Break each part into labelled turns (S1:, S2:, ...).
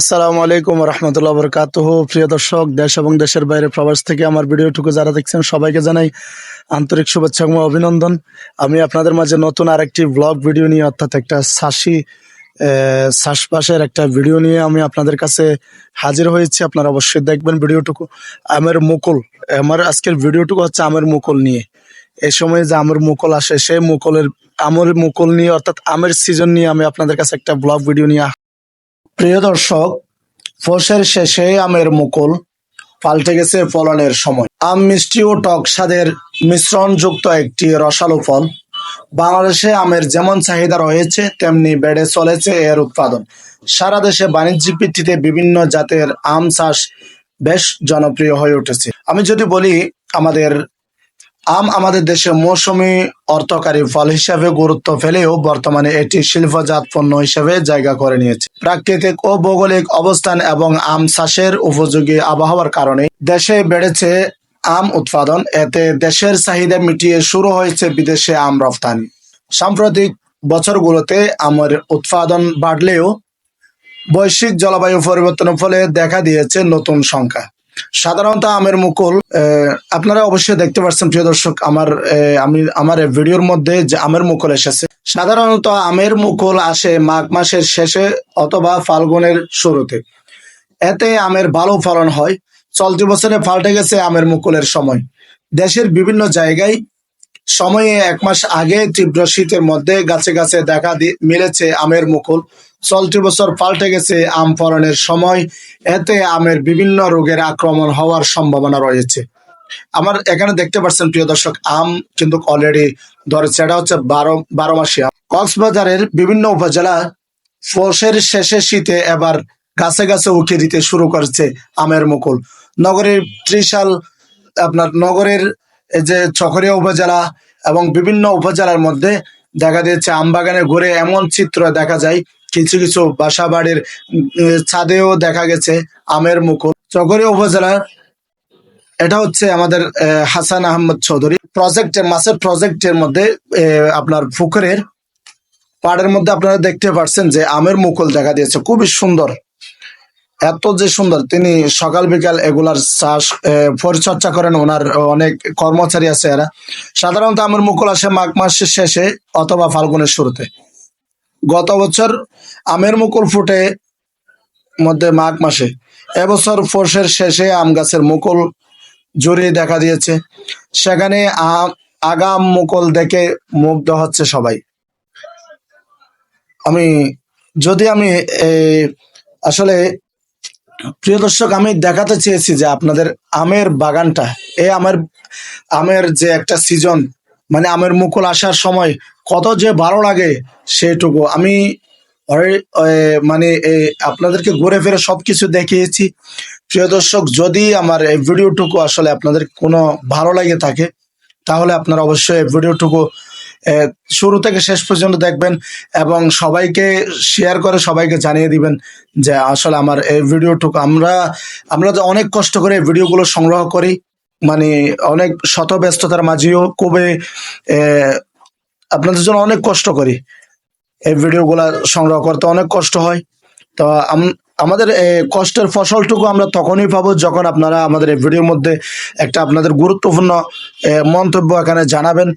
S1: আসসালামু আলাইকুম রহমতুল্লাহ বরকাত প্রিয় দর্শক, দেশ এবং দেশের বাইরে প্রবাস থেকে আমার ভিডিওটুকু যারা দেখছেন, সবাইকে জানাই আন্তরিক শুভেচ্ছা এবং অভিনন্দন। আমি আপনাদের মাঝে নতুন আরেকটি ব্লগ ভিডিও নিয়ে, অর্থাৎ একটা শাসি শ্বাসপাসের একটা ভিডিও নিয়ে আমি আপনাদের কাছে হাজির হয়েছি। আপনারা অবশ্যই দেখবেন ভিডিওটুকু আমের মুকুল। আমার আজকের ভিডিওটুকু হচ্ছে আমের মুকুল নিয়ে। এই সময় যে আমের মুকুল আসে, সেই মুকুলের, আমের মুকুল নিয়ে, অর্থাৎ আমের সিজন নিয়ে আমি আপনাদের কাছে একটা ব্লগ ভিডিও নিয়ে প্রিয় দর্শক, ফসের শেষে আমের মুকুল পাল্টে গেছে ফলনের সময়। আম, মিষ্টি ও টক স্বাদের মিশ্রণযুক্ত একটি রসালো ফল। বাংলাদেশে আমের যেমন চাহিদা রয়েছে, তেমনি বেড়ে চলেছে এর উৎপাদন। সারা দেশে বাণিজ্যিক ভিত্তিতে বিভিন্ন জাতের আম চাষ বেশ জনপ্রিয় হয়ে উঠেছে। আমি যদি বলি, আমাদের আম আমাদের দেশে মৌসুমী অর্থকারী ফল হিসাবে গুরুত্ব ফেলেও বর্তমানে এটি শিল্পজাত পণ্য হিসেবে জায়গা করে নিয়েছে। প্রাকৃতিক ও ভৌগোলিক অবস্থান এবং আম চাষের উপযোগী আবহাওয়ার কারণে দেশে বেড়েছে আম উৎপাদন। এতে দেশের চাহিদা মিটিয়ে শুরু হয়েছে বিদেশে আম রফতানি সাম্প্রতিক বছরগুলোতে আমের উৎপাদন বাড়লেও বৈশ্বিক জলবায়ু পরিবর্তনের ফলে দেখা দিয়েছে নতুন সংখ্যা। সাধারণত আমের মুকুল আপনারা অবশ্যই দেখতে পাচ্ছেন প্রিয় দর্শক, আমার আমি, আমার ভিডিওর মধ্যে যে আমের মুকুল এসেছে। সাধারণত আমের মুকুল আসে মাঘ মাসের শেষে অথবা ফাল্গুনের শুরুতে। এতে আমের ভালো ফলন হয়। চলতি বছরে পাল্টে গেছে আমের মুকুলের সময়। দেশের বিভিন্ন জায়গায় সময়ে এক মাস আগে তীব্র শীতের মধ্যে গাছে গাছে দেখা মিলেছে আমের মুকুল। চলতি বছর পাল্টে গেছে আম ফলনের সময়। এতে আমের বিভিন্ন রোগের আক্রমণ হওয়ার সম্ভাবনা রয়েছে। আমার এখানে দেখতে পাচ্ছেন প্রিয় দর্শক, আম কিন্তু অলরেডি ধরেছে। এটা হচ্ছে বারো বারো মাসি আম। কক্সবাজারের বিভিন্ন উপজেলা ফসের শেষে শীতে এবার গাছে গাছে উঠে দিতে শুরু করেছে আমের মুকুল। নগরের ত্রিশাল, আপনার নগরের যে চকরিয়া উপজেলা এবং বিভিন্ন উপজেলার মধ্যে দেখা দিয়েছে আমবাগানে ঘুরে এমন চিত্র দেখা যায়, কিছু কিছু বাসা বাড়ির ছাদেও দেখা গেছে আমের মুকুল। চকরিয়া উপজেলার এটা হচ্ছে আমাদের হাসান আহমদ চৌধুরী। প্রজেক্টের মাসের প্রজেক্টের মধ্যে আপনার পুকুরের পাড়ের মধ্যে আপনারা দেখতে পাচ্ছেন যে আমের মুকুল দেখা দিয়েছে। খুবই সুন্দর। এত যে সুন্দর, তিনি সকাল বিকাল এগুলার চাষ পরিচর্যা করেন, ওনার অনেক কর্মচারী আছে এরা। সাধারণত আমের মুকুল আসে মাঘ মাসের শেষে অথবা ফাল্গুনের শুরুতে। গত বছর আমের মুকুল ফুটে মধ্যে মাঘ মাসে। এবছর ফোর্সের শেষে আম গাছের মুকুল জড়িয়ে দেখা দিয়েছে। সেখানে আগাম মুকুল দেখে মুগ্ধ হচ্ছে সবাই। আমি, যদি আমি আসলে প্রিয় দর্শক, আমি দেখাতে চেয়েছি যে আপনাদের আমের বাগানটা। এই আমের আমের যে একটা সিজন মানে আমের মুকুল আসার সময় কত যে ভালো লাগে সেটুকু আমি মানে আপনাদেরকে ঘুরে ফিরে সবকিছু দেখিয়েছি। প্রিয় দর্শক, যদি আমার এই ভিডিওটুকু আসলে আপনাদের কোনো ভালো লাগে থাকে, তাহলে আপনারা অবশ্যই ভিডিওটুকু শুরু থেকে শেষ পর্যন্ত দেখবেন এবং সবাইকে শেয়ার করে সবাইকে জানিয়ে দিবেন যে আসলে আমার এই ভিডিওটুকু আমরা আমরা অনেক কষ্ট করে ভিডিওগুলো সংগ্রহ করি। মানে অনেক শত ব্যস্ততার মাঝেও আহ, আপনাদের জন্য অনেক কষ্ট করি। এই ভিডিওগুলা সংগ্রহ করতে অনেক কষ্ট হয়। তো আমাদের কষ্টের ফসলটুকু আমরা তখনই পাবো যখন আপনারা আমাদের এই ভিডিওর মধ্যে একটা আপনাদের গুরুত্বপূর্ণ মন্তব্য এখানে জানাবেন।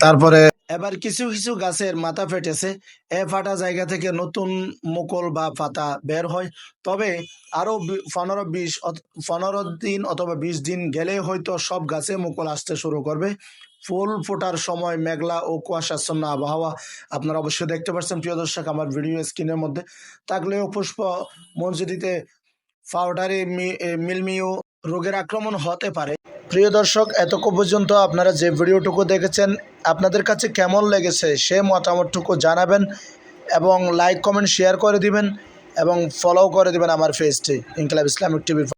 S1: তারপরে এবার কিছু কিছু গাছের মাথা ফেটেছে। এ ফাটা জায়গা থেকে নতুন মুকুল বা পাতা বের হয়। তবে আরও পনেরো বিশ পনেরো দিন অথবা বিশ দিন গেলে হয়তো সব গাছে মুকুল আসতে শুরু করবে। ফুল ফোটার সময় মেঘলা ও কুয়াশাচ্ছন্ন আবহাওয়া আপনারা অবশ্যই দেখতে পাচ্ছেন, প্রিয় দর্শক, আমার ভিডিও স্ক্রিনের মধ্যে। থাকলেও পুষ্প মঞ্জুরিতে পাউডারি মিলমিও রোগের আক্রমণ হতে পারে। প্রিয় দর্শক, এতক্ষণ পর্যন্ত আপনারা যে ভিডিওটুকু দেখেছেন, আপনাদের কাছে কেমন লেগেছে সে মতামতটুকু জানাবেন এবং লাইক কমেন্ট শেয়ার করে দিবেন এবং ফলো করে দিবেন আমার পেজটি ইনকলাব ইসলামিক টিভির